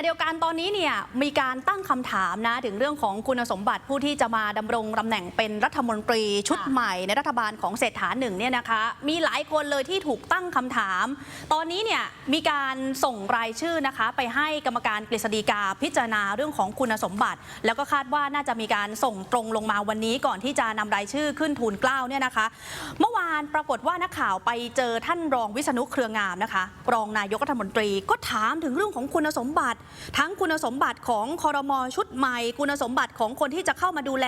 ะเดียวกันตอนนี้เนี่ยมีการตั้งคำถามนะถึงเรื่องของคุณสมบัติผู้ที่จะมาดำรงตำแหน่งเป็นรัฐมนตรีชุดใหม่ในรัฐบาลของเศรษฐาหนึ่งเนี่ยนะคะมีหลายคนเลยที่ถูกตั้งคำถาม ตอนนี้เนี่ยมีการส่งรายชื่อนะคะไปให้กรรมการกฤษฎีกาพิจารณาเรื่องของคุณสมบัติ แล้วก็คาดว่าน่าจะมีการส่งตรงลงมาวันนี้ก่อนที่จะนำรายชื่อขึ้นทูลเกล้าเนี่ยนะคะ เมื่อวานปรากฏว่านักข่าวไปเจอท่านรองวิษณุเครืองามนะคะ รองนายกรัฐมนตรีก็ถามถึงเรื่องของคุณสมบัติทั้งคุณสมบัติของคอรมอชุดใหม่ คุณสมบัติของคนที่จะเข้ามาดูแล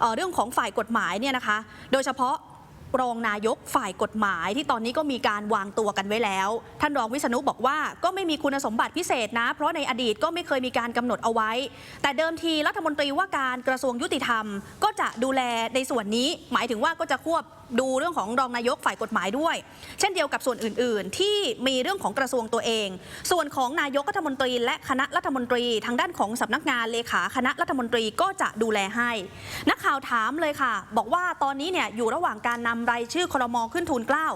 เเรื่องของฝ่ายกฎหมายเนี่ยนะคะ โดยเฉพาะรองนายกฝ่ายกฎหมายที่ตอนนี้ก็มีการวางตัวกันไว้แล้ว ท่านรองวิษณุบอกว่าก็ไม่มีคุณสมบัติพิเศษนะ เพราะในอดีตก็ไม่เคยมีการกำหนดเอาไว้ แต่เดิมทีรัฐมนตรีว่าการกระทรวงยุติธรรม ก็จะดูแลในส่วนนี้ หมายถึงว่าก็จะควบ ดูเรื่องของรองนายกฝ่ายกฎหมายด้วย เช่นเดียวกับส่วนอื่น ๆ ที่มีเรื่องของกระทรวงตัวเอง ส่วนของนายกรัฐมนตรี และคณะรัฐมนตรี ทางด้านของสำนักงานเลขาคณะรัฐมนตรีก็จะดูแลให้ นักข่าวถามเลยค่ะ บอกว่าตอนนี้เนี่ยอยู่ระหว่างการนำรายชื่อครมขึ้นทูลเกล้า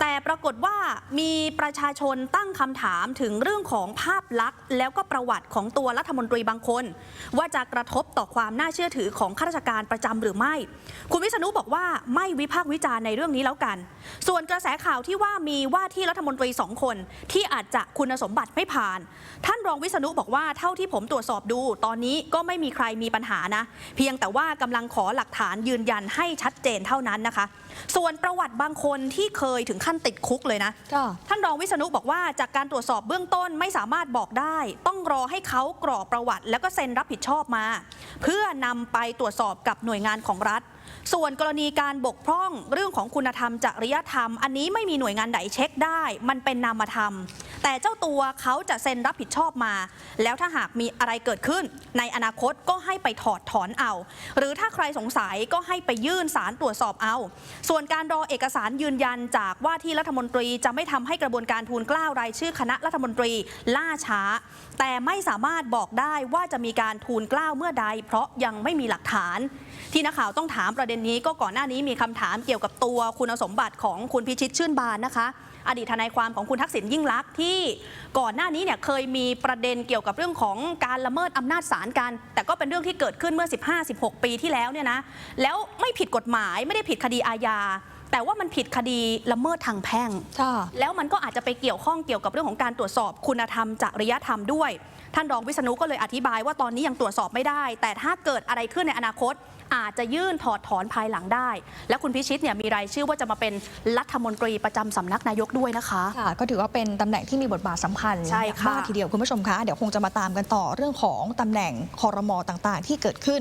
แต่ปรากฏว่ามีประชาชนตั้งคำถามถึงเรื่องของภาพลักษณ์ แล้วก็ประวัติของตัวรัฐมนตรีบางคน ว่าจะกระทบต่อความน่าเชื่อถือของข้าราชการประจำหรือไม่ คุณวิษณุบอกว่าไม่วิพากษ์วิจารณ์ในเรื่องนี้แล้วกัน ส่วนกระแสข่าวที่ว่ามีว่าที่รัฐมนตรีสองคน ที่อาจจะคุณสมบัติไม่ผ่าน ท่านรองวิษณุบอกว่าเท่าที่ผมตรวจสอบดู ตอนนี้ก็ไม่มีใครมีปัญหานะ เพียงแต่ว่ากำลังขอหลักฐานยืนยันให้ชัดเจนเท่านั้นนะคะ ส่วนประวัติบางคนที่เคยถึงขั้นติดคุกเลยนะค่ะท่านรองวิษณุบอกว่าจากการตรวจสอบเบื้องต้นไม่สามารถบอกได้ ต้องรอให้เขากรอกประวัติ แล้วก็เซ็นรับผิดชอบมา เพื่อนำไปตรวจสอบกับหน่วยงานของรัฐ ส่วนกรณีการบกพร่องเรื่องของคุณธรรมจริยธรรม อันนี้ไม่มีหน่วยงานไหนเช็คได้ มันเป็นนามธรรม แต่เจ้าตัวเขาจะเซ็นรับผิดชอบมา แล้วถ้าหากมีอะไรเกิดขึ้น ในอนาคตก็ให้ไปถอดถอนเอา หรือถ้าใครสงสัยก็ให้ไปยื่นสารตรวจสอบเอา ส่วนการรอเอกสารยืนยันจากว่าที่รัฐมนตรีจะไม่ทำให้กระบวนการทูลเกล้ารายชื่อคณะรัฐมนตรีล่าช้า แต่ไม่สามารถบอกได้ว่าจะมีการทูลเกล้าเมื่อใด เพราะยังไม่มีหลักฐาน ที่นักข่าวต้องถามประเด็นนี้ก็ก่อนหน้านี้มีคำถามเกี่ยวกับตัวคุณสมบัติของคุณพิชิตชื่นบานนะคะ อดีตทนายความของคุณทักษิณยิ่งลักษณ์ที่ก่อนหน้านี้เนี่ยเคยมีประเด็นเกี่ยวกับเรื่องของการละเมิดอำนาจศาลกัน แต่ก็เป็นเรื่องที่เกิดขึ้นเมื่อ 15-16 ปีที่แล้วเนี่ยนะแล้วไม่ผิดกฎหมายไม่ได้ผิดคดีอาญา แต่ว่ามันผิดคดีละเมิดทางแพ่งค่ะแล้วมันก็อาจจะไปเกี่ยวข้องเกี่ยวกับเรื่องของการตรวจสอบคุณธรรมจริยธรรมด้วย ท่านรองวิษณุก็เลยอธิบายว่าตอนนี้ยังตรวจสอบไม่ได้ แต่ถ้าเกิดอะไรขึ้นในอนาคต อาจจะยื่นถอดถอนภายหลังได้ และคุณพิชิตเนี่ยมีรายชื่อว่าจะมาเป็นรัฐมนตรีประจำสำนักนายกด้วยนะคะค่ะก็ถือว่าเป็นตำแหน่งที่มีบทบาทสำคัญใช่ค่ะมากทีเดียวคุณผู้ชมคะเดี๋ยวคงจะมาตามกันต่อเรื่องของตำแหน่งคอรมอต่างๆ ที่เกิดขึ้น